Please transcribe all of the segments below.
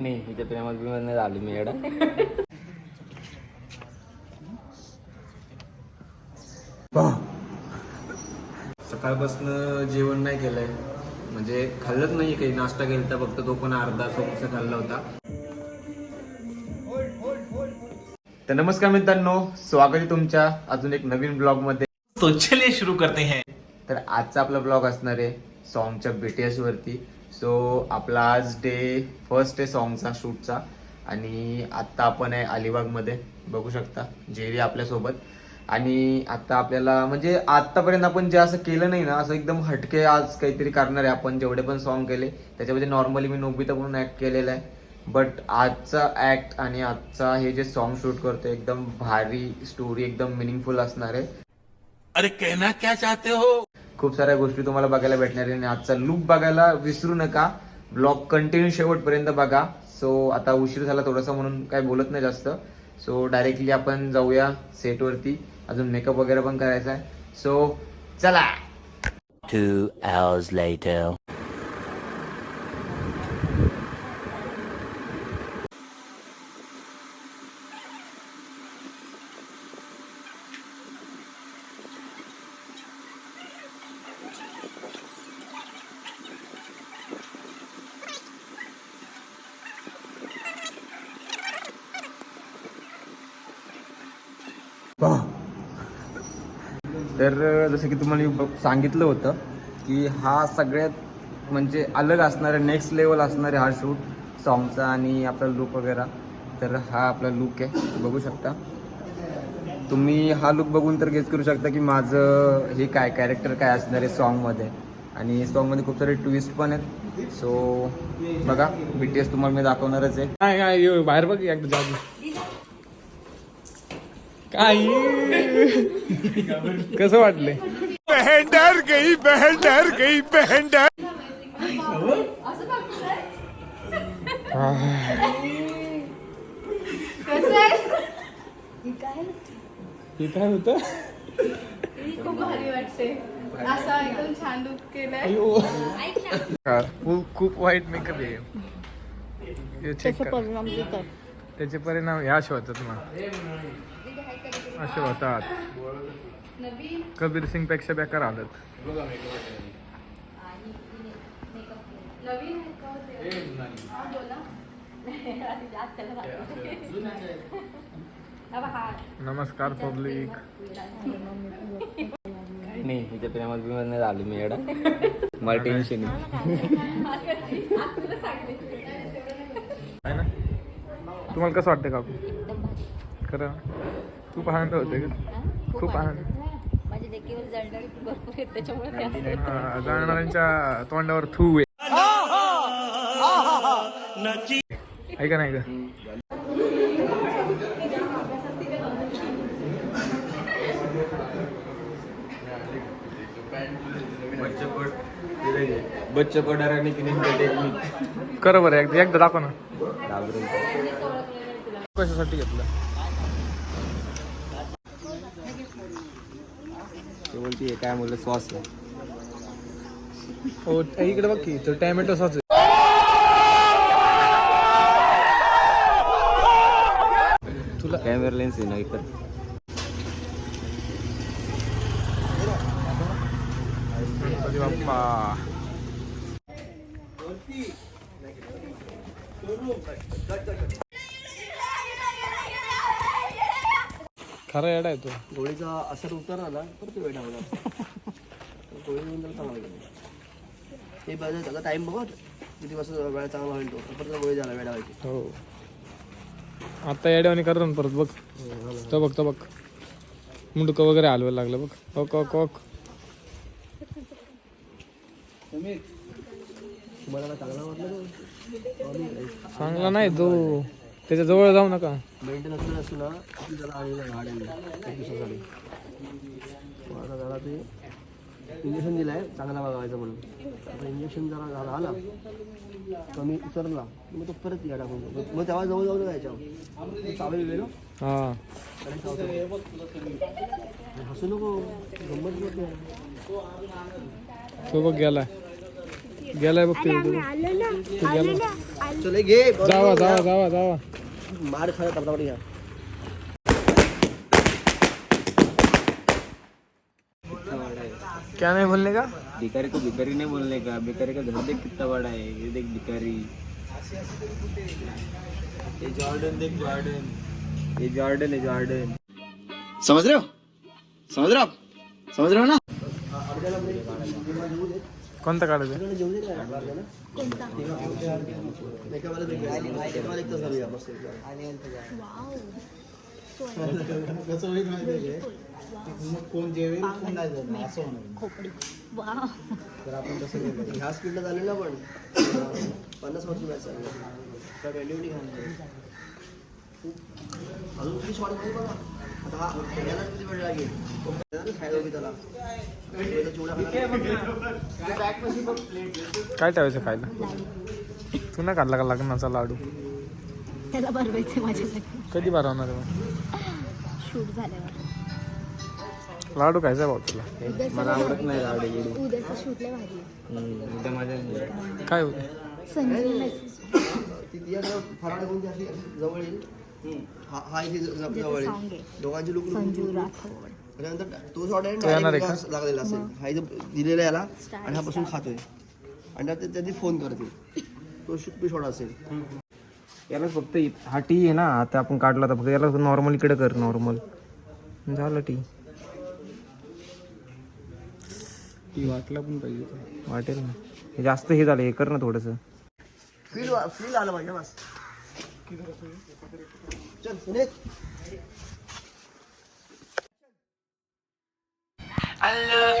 नाही हिच्या प्रेमात बिमात नाही झालो मी एवढा. सकाळपासून जेवण नाही केलंय. म्हणजे खाल्लंच नाही काही नाश्ता केला तर फक्त तो पण अर्धा समोसा खाल्ला होता. तर नमस्कार मित्रांनो स्वागत आहे तुमच्या अजून एक नवीन ब्लॉगमध्ये तो चलिए शुरू करते हैं. तर आजचा आपला ब्लॉग असणार आहे सॉन्गच्या बीटीएस वरती. सो आपला आज डे फर्स्ट डे सॉन्गचा शूटचा. आणि आत्ता आपण आहे अलिबागमध्ये. बघू शकता जेरी आपल्यासोबत. आणि आता आपल्याला म्हणजे आतापर्यंत आपण जे असं केलं नाही ना असं एकदम हटके आज काहीतरी करणार आहे आपण जेवढे पण सॉन्ग केले त्याच्यामध्ये नॉर्मली मी नोबिता म्हणून ऍक्ट केलेला आहे. बट आजचा ऍक्ट आणि आजचा हे जे सॉन्ग शूट करतो एकदम भारी स्टोरी एकदम मिनिंगफुल असणार आहे. अरे कहना क्या चाहते हो? खूप साऱ्या गोष्टी तुम्हाला बघायला भेटणार आहे आणि आजचा लुक बघायला विसरू नका. ब्लॉग कंटिन्यू शेवटपर्यंत बघा. सो आता उशीर झाला थोडासा म्हणून काय बोलत नाही जास्त. सो डायरेक्टली आपण जाऊया सेटवरती अजून मेकअप वगैरे पण करायचा आहे. सो चला. Two hours later. तर जसं की तुम्हाला सांगितलं होतं की हा सगळ्यात म्हणजे अलग असणार आहे नेक्स्ट लेवल असणार आहे हा शूट सॉन्गचा आणि आपला लुक वगैरे. तर हा आपला लुक आहे. बघू शकता. तुम्ही हा लुक बघून तर गेस करू शकता की माझं हे काय कॅरेक्टर काय असणार आहे सॉन्गमध्ये आणि सॉन्गमध्ये खूप सारे ट्विस्ट पण आहेत. सो बघा बी टी एस तुम्हाला मी दाखवणारच आहे. काय काय बाहेर बघ एकदा काय कसं वाटले बहन डर गई बहन डर गई बहन डर. हे काय होतं? खूप भारी वाटते असा एकदम छान लुक केलाय अयो. खूप खूप वाईट मेकअप आहे. हे. त्याचे परिणाम हे असे होतात ना. असे होतात. कबीर सिंगपेक्षा बेकार का बोला. नमस्कार पब्लिक. नाही हिच्या प्रेमात बिमात नाही झालो मी एवढा मला टेन्शन आहे. आहे ना? तुम्हाला कसं वाटतं काकू? खरं? खूप आनंद होते का? खूप आनंद. माझे देखील जळणारे भरपूर आहेत त्याच्यामुळे ते असं हा, जाणाऱ्यांच्या तोंडावर थू आहे. आहे का नाही का बच्चे पडार टेक्निक कर बरं एकदा एकदा दाखव ना. कशासाठी घेतलं? बोलते काय मुलं सॉस हो इकडे बघ की तो टॅमॅटो सॉस तुला कॅमेरा लेन्स आहे ना गणपती बाप्पा खरा येडा आहे तो. गोळीचा असर उतार आला तर तो वेळ लावला गोळी घेऊन त्याला चांगला गेला. ते बघा त्याचा टाइम बघा. किती वाजता वेळ चांगला होईल तो. परत गोळी झाला वेळा व्हायची हो. आता येड्यावानी करतो ना परत बघ. तो बघ तो बघ. मुंडकं वगैरे हलवायला लागलं बघ. Okay okay okay. तुम्हाला चांगला वाटलं चांगला नाही तो. त्याच्याजवळ जाऊ नका. मेंटेन असलं असतो ना त्याला एक दिवसासाठी. आता त्याला ते इंजेक्शन दिलं आहे चांगला बघायचं म्हणून. आता इंजेक्शन जरा झाला आला. कमी उतरला मग तो परत या टाकून. मग तेव्हा जवळ जाऊ जायच्या चावेल गेलो हा. हसू नको. गंमत नको तो बघ गेलाय. गेलाय बघ ते इकडे. चल घे. जावा जावा जावा जावा. मार खायला तपतापडी घ्या क्या नाही बोलले का? भिकारी को भिकारी नहीं बोलने का। भिकारी का घर देख कितना बड़ा है ये देख भिकारी ये जॉर्डन देख जॉर्डन। ये जॉर्डन है जॉर्डन। समझ रहे हो? समझ रहे हो आप? समझ रहे हो ना? कोणता काढायचा मेकअपवाला देखील कसं होईल माहिती आहे? कोण जेवेल कोण नाही असं होणार वाव. तर आपण ह्या स्पीडला चालेल ना पण पन्नास वर्ष मॅच चाललं त्या व्हॅल्यूनी अजून किती शॉर्टमध्ये बघा आता हा किती वेळ लागेल. ना खायला त्याला. काय ठेवायचं खायला? तू नाही काढला का लग्नाचा लाडू? त्याला भरवायचे माझ्यासाठी कधी भरवणार आहे मग? शूट झाल्यावर. लाडू खायचा भाऊ तुला. मला आवडत नाही लाडू उद्याचं शूटला भारी काय होतं? आता फराळ घेऊन जवळ येईल. हा हा इथे जवळ आहे. दोघांची लुक संजू राठोड. त्यानंतर तो आहे लागलेला असेल. हा इथं दिलेला याला. आणि हा बसून खातोय. आणि त्यात ते- त्यांनी फोन करतील तो शुक शॉर्ट असेल. याला फक्त हा टी आहे ना आता आपण काढला तर फक्त याला नॉर्मल इकडे कर नॉर्मल झालं टी ती वाटला पण पाहिजे. वाटेल ना. हे जास्त हे झालं हे कर ना थोडंसं. फील फील आलं पाहिजे बस. चल सुनेत I love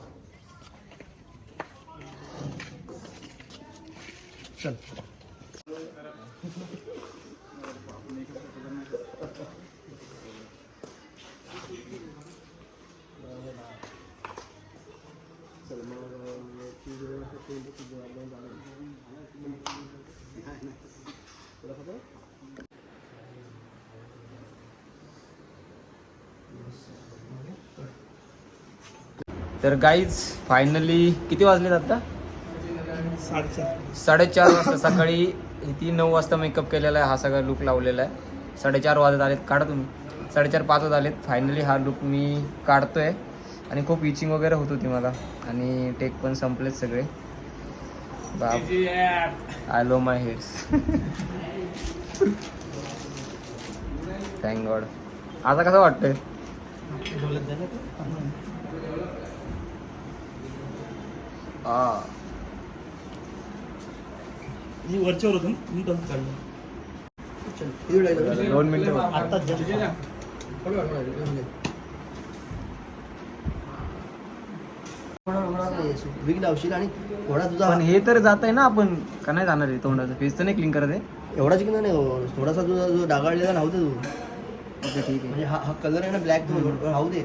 चल. तर गाईज फायनली किती वाजलेत आता? साडेचार. वाजता सकाळी ती नऊ वाजता मेकअप केलेला आहे हा सगळा लुक लावलेला आहे. साडेचार वाजत आलेत काढा तुम्ही. साडेचार पाच वाजत आलेत. फायनली हा लुक मी काढतोय. आणि खूप इचिंग वगैरे होत होती मला. आणि टेक पण संपलेत सगळे. बाप. I low my heads thank God आता कसं वाटतंय? आ वरच्यावर होतो मी काढलं? दोन मिनिटं लावशील आणि थोडा तुझा पण हे तर जात आहे ना आपण. का नाही जाणार आहे तोंडाचं? फेस तर नाही क्लीन करत आहे? एवढा चिकन नाही हो. थोडासा तुझा जो डागाळलेला राहू दे तू. ओके ठीक आहे. म्हणजे हा हा कलर आहे ना ब्लॅक तो राहू दे.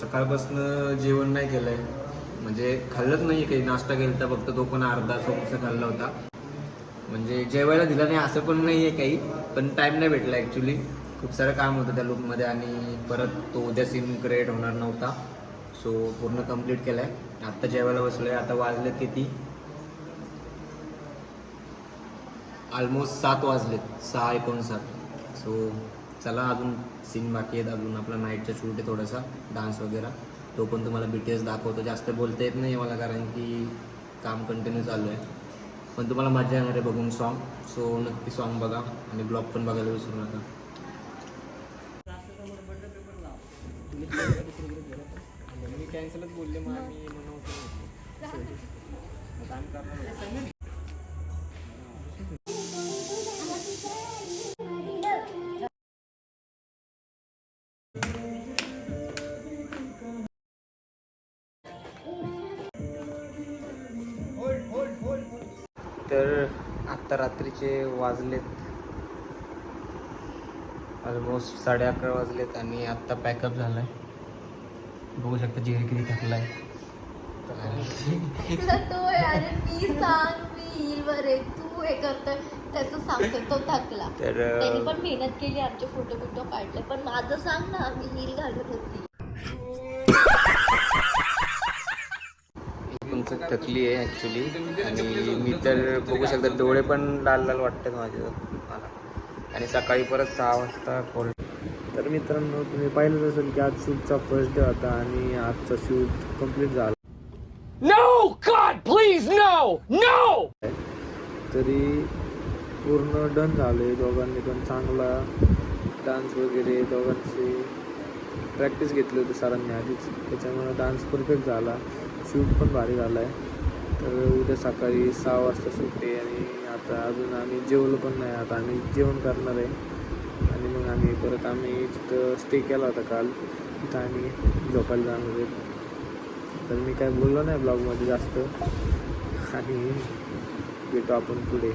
सकाळपासून जेवण नाही केलंय. म्हणजे खाल्लंच नाही काही. नाश्ता केला तर फक्त तो पण अर्धा सोपसा खाल्ला होता. म्हणजे जेवायला दिला नाही असं पण नाही आहे काही. पण टाईम नाही भेटला ॲक्च्युली खूप सारं काम होतं त्या लूकमध्ये आणि परत तो उद्या सीन क्रिएट होणार नव्हता. सो पूर्ण कंप्लीट केला आहे आत्ता जेवायला बसलो आहे आता वाजलेत किती? ऑलमोस्ट सात वाजलेत सहा एकोणसाठ. सो चला अजून सीन बाकी आहेत. अजून आपला नाईटचा शूट आहे थोडासा. डान्स वगैरे. तो पण तुम्हाला बी टी एस दाखवतो. जास्त बोलता येत नाही मला कारण की काम कंटिन्यू चालू आहे. पण तुम्हाला मजा येणार आहे बघून सॉन्ग सो नक्की सॉन्ग बघा आणि ब्लॉग पण बघायला विसरू नका. कॅन्सलच बोलले मग आम्ही तर आत्ता रात्रीचे वाजलेत. ऑलमोस्ट साडे अकरा वाजलेत आणि आत्ता पॅकअप झाला आहे बघू शकता जिरे किती थकला आहे तुला तो आहे, अरे मी सांग मी येईल बरे तू हे करतोय त्याचं सांगतो तो थकला. तर त्यांनी पण मेहनत केली आमचे फोटो बिटो काढले. पण माझं सांग ना मी हील घालत होती. तुमचं थकली आहे ॲक्च्युली आणि मी तर बघू शकता डोळे पण लाल लाल वाटतात माझे. मला. आणि सकाळी परत सहा वाजता कॉल तर मित्रांनो तुम्ही पाहिलंच असेल की आज शूटचा फर्स्ट डे होता आणि आजचा शूट कंप्लीट झाला. No! God, please, no! No! तरी पूर्ण डन झाले दोघांनी पण चांगला डान्स वगैरे दोघांची प्रॅक्टिस घेतली होती सरांनी आधीच. त्याच्यामुळे डान्स परफेक्ट झाला. शूट पण भारी झाला आहे तर उद्या सकाळी सहा वाजता सुटते आणि आता अजून आम्ही जेवलो पण नाही. आता आम्ही जेवण करणार आहे. आणि मग आम्ही परत आम्ही तिथं स्टे केला होता काल तिथं आम्ही झोपायला जाणार आहे. तर मी काय बोललो नाही ब्लॉगमध्ये जास्त. आणि भेटू आपण पुढे.